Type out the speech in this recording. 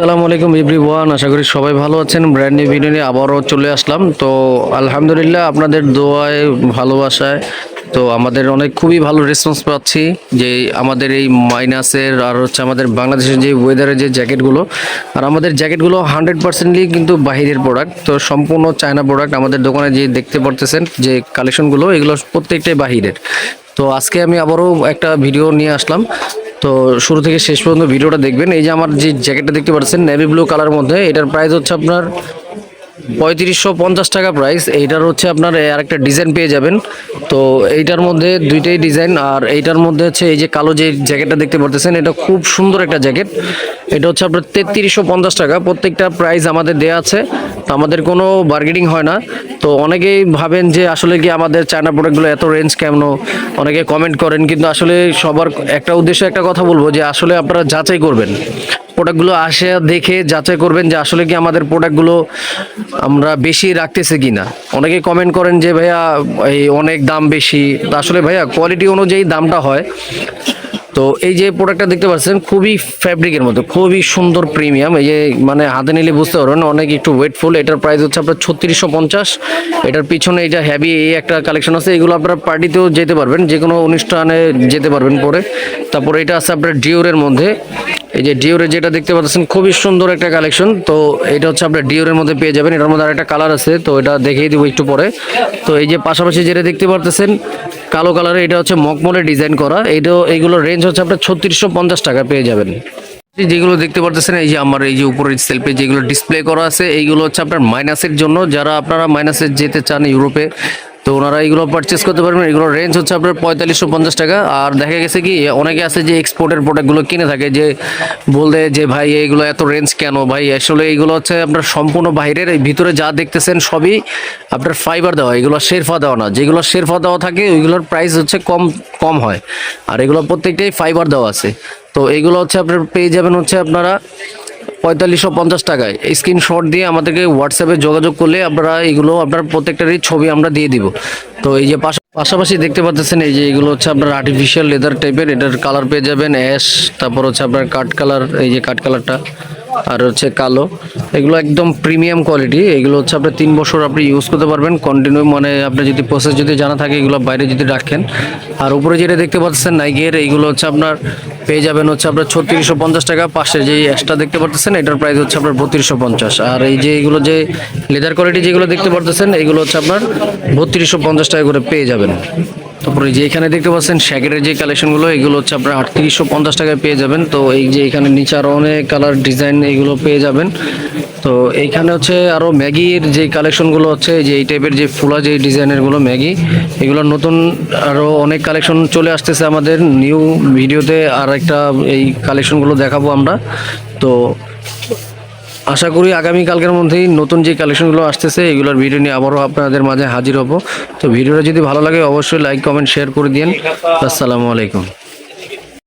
আসসালামু আলাইকুম এভরিওয়ান, আশা করি সবাই ভালো আছেন। ব্র্যান্ড নিউ ভিডিও নিয়ে আবারও চলে আসলাম। তো আলহামদুলিল্লাহ আপনাদের দোয়ায়, ভালোবাসায়, তো আমাদের অনেক খুবই ভালো রেসপন্স পাচ্ছি যে আমাদের এই মাইনাসের আর হচ্ছে আমাদের বাংলাদেশের যে ওয়েদারের যে জ্যাকেটগুলো আর আমাদের জ্যাকেটগুলো হান্ড্রেড পার্সেন্টলি কিন্তু বাহিরের প্রোডাক্ট তো সম্পূর্ণ চায়না প্রোডাক্ট আমাদের দোকানে যে দেখতে পারতেছেন যে কালেকশনগুলো এগুলো প্রত্যেকটাই বাহিরের। তো আজকে আমি আবারও একটা ভিডিও নিয়ে আসলাম। তো শুরু থেকে শেষ পর্যন্ত ভিডিওটা দেখবেন। এই যে আমার যে জ্যাকেটটা দেখতে পাচ্ছেন নেভি ব্লু কালার মধ্যে, এটার প্রাইস হচ্ছে আপনার পঁয়ত্রিশশো পঞ্চাশ টাকা প্রাইস এইটার হচ্ছে আপনার আরেকটা ডিজাইন পেয়ে যাবেন। তো এইটার মধ্যে দুইটাই ডিজাইন আর এইটার মধ্যে হচ্ছে এই যে কালো যে জ্যাকেটটা দেখতে পারতেছেন, এটা খুব সুন্দর একটা জ্যাকেট। এটা হচ্ছে আপনার তেত্রিশশো পঞ্চাশ টাকা। প্রত্যেকটা প্রাইস আমাদের দেয়া আছে। আমাদের কোনো বার্গেনিং হয় না। তো অনেকেই ভাবেন যে আসলে কি আমাদের চায়না প্রোডাক্টগুলো এত রেঞ্জ কেমন? অনেকে কমেন্ট করেন, কিন্তু আসলে সবার একটা উদ্দেশ্যে একটা কথা বলব যে আসলে আপনারা যাচাই করবেন। প্রোডাক্টগুলো আসে দেখে যাচাই করবেন যে আসলে কি আমাদের প্রোডাক্টগুলো আমরা বেশি রাখতেছি কিনা। অনেকে কমেন্ট করেন যে ভাইয়া, এই অনেক দাম বেশি। আসলে ভাইয়া কোয়ালিটি অনুযায়ী দামটা হয়। তো এই যে প্রোডাক্টটা দেখতে পাচ্ছেন, খুবই ফ্যাব্রিকের মতো, খুবই সুন্দর প্রিমিয়াম এই যে মানে হাতে নিলে বুঝতে পারবেন, অনেক একটু ওয়েটফুল এটার প্রাইস হচ্ছে আপনার ছত্রিশশো পঞ্চাশ। এটার পিছনে এই যে হ্যাভি এই একটা কালেকশন আছে, এগুলো আপনারা পার্টিতেও যেতে পারবেন যে কোনো অনুষ্ঠানে যেতে পারবেন পরে। তারপরে এটা আছে আপনার ডিওরের মধ্যে। এই যে ডিওরে যেটা দেখতে পাচ্ছেন, খুবই সুন্দর একটা কালেকশন তো এটা হচ্ছে আপনার ডিওরের মধ্যে পেয়ে যাবেন। এটার মধ্যে আরেকটা কালার আছে, তো এটা দেখিয়ে দেবো একটু পরে। তো এই যে পাশাপাশি যেটা দেখতে পারতেছেন কালো কালারে এটা হচ্ছে মকমলে ডিজাইন করা। এটা এইগুলো রেঞ্জ হচ্ছে আপনার ছত্রিশশো পঞ্চাশ টাকা পেয়ে যাবেন। যেগুলো দেখতে পারতেছেন, এই যে আমার এই যে উপরের সেলফে যেগুলো ডিসপ্লে করা আছে, এইগুলো হচ্ছে আপনার মাইনাসের জন্য। যারা আপনারা মাইনাসের যেতে চান ইউরোপে তো ওনারা এগুলো পারচেস করতে পারবেন। এগুলো রেঞ্জ হচ্ছে আপনার পঁয়তাল্লিশশো পঞ্চাশ টাকা। আর দেখা গেছে কি, অনেকে আছে যে এক্সপোর্টের প্রোডাক্টগুলো কিনে থাকে, যে বলতে যে, ভাই এইগুলো এত রেঞ্জ কেন? ভাই, আসলে এইগুলো হচ্ছে আপনার সম্পূর্ণ বাইরের, এই ভিতরে যা দেখতেছেন সবই আপনার ফাইবার দেওয়া, এগুলো শেরফা দেওয়া না। যেগুলো শেরফা দেওয়া থাকে, ওইগুলোর প্রাইস হচ্ছে কম কম হয়। আর এগুলো প্রত্যেকটাই ফাইবার দেওয়া আছে। তো এইগুলো হচ্ছে আপনার পেয়ে যাবেন হচ্ছে আপনারা পঁয়তাল্লিশশো পঞ্চাশ টাকায়। স্ক্রিনশট দিয়ে আমাদেরকে হোয়াটসঅ্যাপে যোগাযোগ করলে আপনারা এগুলো, আপনার প্রত্যেকটারই ছবি আমরা দিয়ে দিব। তো এই যে পাশা- পাশাপাশি দেখতে পাচ্ছেন এই যে এগুলো হচ্ছে আপনার আর্টিফিশিয়াল লেদার টাইপের এটার কালার পেয়ে যাবেন অ্যাশ তারপর হচ্ছে আপনার কাঠ কালার এই যে কাঠ কালারটা আর হচ্ছে কালো। এগুলো একদম প্রিমিয়াম কোয়ালিটি এগুলো হচ্ছে আপনার তিন বছর আপনি ইউজ করতে পারবেন। কন্টিনিউ মানে আপনি যদি প্রসেস যদি জানা থাকে, এগুলো বাইরে যদি রাখেন। আর উপরে যেটা দেখতে পাচ্ছেন নাইকের এইগুলো হচ্ছে আপনার পেয়ে যাবেন হচ্ছে আপনার ছত্রিশশো পঞ্চাশ টাকা। পাশে যে এক্সট্রা দেখতে পারতেছেন এটার প্রাইস হচ্ছে আপনার বত্রিশশো পঞ্চাশ। আর এই যে এগুলো যে লেদার কোয়ালিটি যেগুলো দেখতে পারতেছেন, এগুলো হচ্ছে আপনার বত্রিশশো পঞ্চাশ টাকা করে পেয়ে যাবেন। তারপরে যে এখানে দেখতে পাচ্ছেন শ্যাকেটের যে কালেকশনগুলো এগুলো হচ্ছে আপনার আটত্রিশশো পঞ্চাশ টাকায় পেয়ে যাবেন। তো এই যে এখানে নিচে আরও অনেক কালার ডিজাইন এগুলো পেয়ে যাবেন। তো এইখানে হচ্ছে আরও ম্যাগির যে কালেকশনগুলো হচ্ছে যে এই টাইপের যে ফুলা যে ডিজাইনেরগুলো ম্যাগি, এগুলো নতুন আরও অনেক কালেকশন চলে আসতেছে আমাদের। নিউ ভিডিওতে আর একটা এই কালেকশনগুলো দেখাবো আমরা। তো আশা করি আগামী কালকের মধ্যেই নতুন যে কালেকশনগুলো আসতেছে, এগুলোর ভিডিও নিয়ে আবারও আপনাদের মাঝে হাজির হব। তো ভিডিওটা যদি ভালো লাগে, অবশ্যই লাইক কমেন্ট শেয়ার করে দিন আসসালামু আলাইকুম।